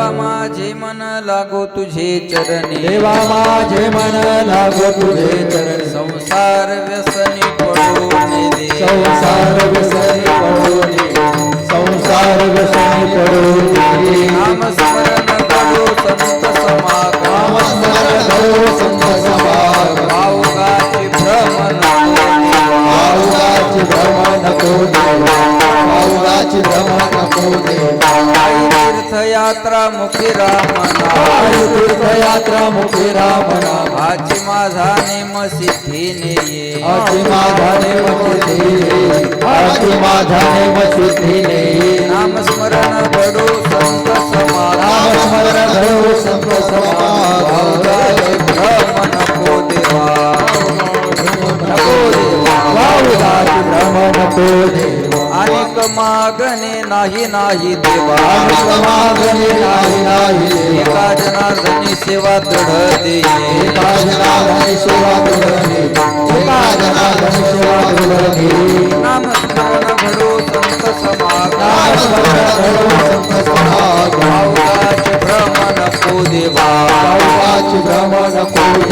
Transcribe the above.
देवा माझे मन लागो तुझे चरणी. देवा माझे मन लागो तुझे चरण. संसार व्यसनी पडून दे संसार व्यसनी पडू पडून संसार व्यसनी पडू पडून नाम स्मरण करू संत समागम. नामस्मरण करो संत समागम. भावगाची भ्रमण पावगाची भ्रम नको देवा पावगाची भ्रम नको देवा तीर्थयात्रा मुखी रामना। तीर्थ तीर्थयात्रा मुखे राम नाम आची माझा नेम सिद्धीने ये ने माझाने मसिद्धीने आची माझाने मसिद्धीने नाम स्मरण मागणे नाही नाही देवा. मागणे नाही नाही एका जनार्दनी सेवा दृढ दे एका जनार्दनी सेवा तुझी एका जनार्दनी सेवा तुझी नाम स्मरण घडो संत समागम. नाम स्मरण करो संत समागम. भावगाची भ्रमण नको देवा. पावगाची भ्रम नको देवा